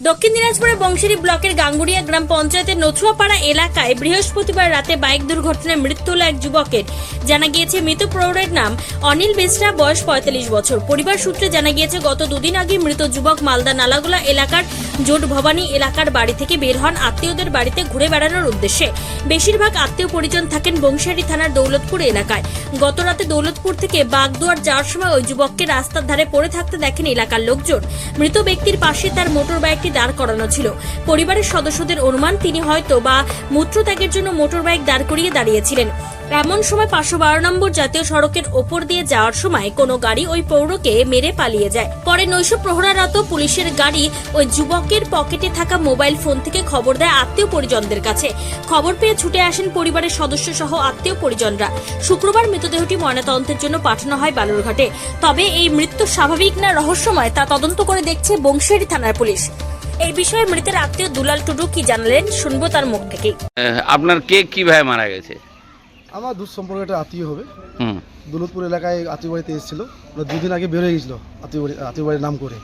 দক্ষিণ দিনাজপুরের বংশিরি ব্লকের গাঙ্গুড়িয়া গ্রাম পঞ্চায়েতের নথুয়াপাড়া এলাকায় বৃহস্পতিবার রাতে বাইক দুর্ঘটনায় মৃত্যু হল এক যুবকের। জানা গিয়েছে, মৃত প্রৌঢ়ের নাম অনিল বেসরা বয়স পঁয়তাল্লিশ বছর। পরিবার সূত্রে জানা গিয়েছে, গত দুদিন আগে মৃত যুবক মালদা নালাগোলা এলাকার জোট ভবানী এলাকার বাড়ি থেকে বের হন। আত্মীয়দের বাড়িতে ঘুরে বেড়ানোর উদ্দেশ্যে। বেশিরভাগ আত্মীয় পরিজন থাকেন বংশিয়ারি থানার দৌলতপুর এলাকায়। গত রাতে দৌলতপুর থেকে বাগদুয়ার যাওয়ার সময় ওই যুবককে রাস্তার ধারে পড়ে থাকতে দেখেন এলাকার লোকজন। মৃত ব্যক্তির পাশে তার মোটর বাইকটি দাঁড় করানো ছিল। পরিবারের সদস্যদের অনুমান, তিনি হয়তো বা মূত্রত্যাগের জন্য মোটর বাইক দাঁড় করিয়ে দাঁড়িয়েছিলেন। এমন সময় পাঁচশো বারো নম্বর জাতীয় সড়কের ওপর দিয়ে যাওয়ার সময় কোনো গাড়ি ওই পৌরকে মেরে পালিয়ে যায়। পরে নৈশ প্রহরারত পুলিশের গাড়ি ওই যুবকের পকেটে থাকা মোবাইল ফোন থেকে খবর দেয় আত্মীয় পরিজনদের কাছে। খবর পেয়ে ছুটে আসেন পরিবারের সদস্য সহ আত্মীয় পরিজনরা। শুক্রবার মৃতদেহটি ময়নাতদন্তের জন্য পাঠানো হয় বালুরঘাটে। তবে এই মৃত্যু স্বাভাবিক না রহস্যময় তা তদন্ত করে দেখছে বংশিয়ারি থানার পুলিশ। এই বিষয়ে মৃতের আত্মীয় দুলাল টুডু কি জানালেন শুনব তার মুখ আহ, আপনার কে কীভাবে মারা গেছে? আমার দূর সম্পর্কে একটা আত্মীয় হবে। হুম। দৌলতপুর এলাকায় আত্মীয় বাড়িতে এসেছিল। ওরা দুদিন আগে বের হয়ে গেছিল আত্মীয় বাড়ি আত্মীয় বাড়ির নাম করে।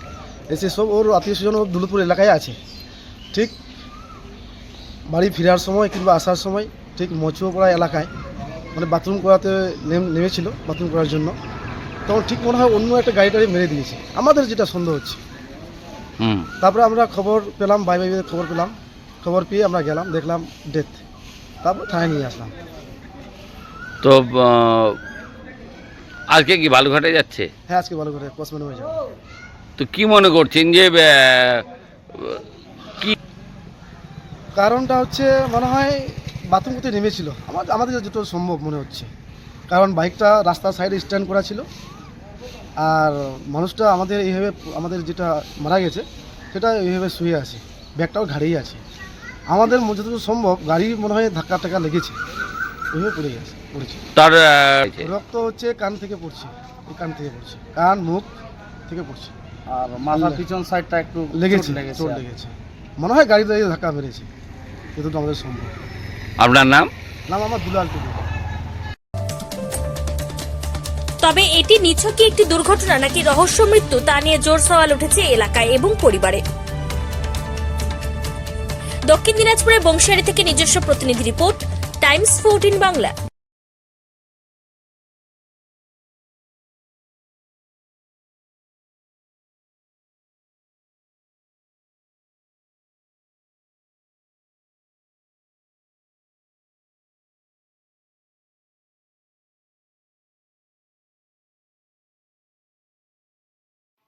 এসে সব ওর আত্মীয় স্বজন ওর দৌলতপুর এলাকায় আছে। ঠিক বাড়ি ফেরার সময় কিংবা আসার সময় ঠিক মচুয়াপাড়া এলাকায় মানে বাথরুম করাতে নেম- নেমেছিল বাথরুম করার জন্য। তখন ঠিক মনে হয় অন্য একটা গাড়ি টাড়ি মেরে দিয়েছে। আমাদের যেটা সন্দেহ হচ্ছে। তারপরে আমরা খবর পেলাম বাই বাই খবর পেলাম। খবর পেয়ে আমরা গেলাম দেখলাম ডেথ তারপর থানায় নিয়ে আসলাম। তো আজকে কি বালুঘাটে যাচ্ছে? হ্যাঁ আজকে কসমেন হয়ে যাবে। তো কি মনে করছেন যে কি কারণটা হচ্ছে মনে হয় বাথরুম করতে নেমেছিল। আমার আমাদের যত সম্ভব মনে হচ্ছে। কারণ বাইকটা রাস্তার সাইডে স্ট্যান্ড করা ছিল। আর মানুষটা আমাদের এইভাবে আমাদের যেটা মারা গেছে সেটা এইভাবে শুয়ে আছে। ব্যাগটাও ঘাড়েই আছে। আমাদের যতটুকু সম্ভব গাড়ি মনে হয় ধাক্কা টাক্কা লেগেছে। ওইভাবে পড়ে গেছে পড়েছে। তার রক্ত হচ্ছে কান থেকে পড়ছে এই কান থেকে পড়ছে। কান মুখ থেকে পড়ছে। আর মাথার পিছন সাইডটা একটু লেগেছে চোট লেগেছে। মনে হয় গাড়ি দাঁড়িয়ে ধাক্কা মেরেছে। যতটুকু আমাদের সম্ভব। আপনার নাম? নাম আমার দুলাল টুকু তবে এটি নিছকই একটি দুর্ঘটনা নাকি রহস্য মৃত্যু তা নিয়ে জোর সওয়াল উঠেছে এলাকায় এবং পরিবারে। দক্ষিণ দিনাজপুরের বংশিয়ারি থেকে নিজস্ব প্রতিনিধি রিপোর্ট, টাইমস ফোরটিন বাংলা।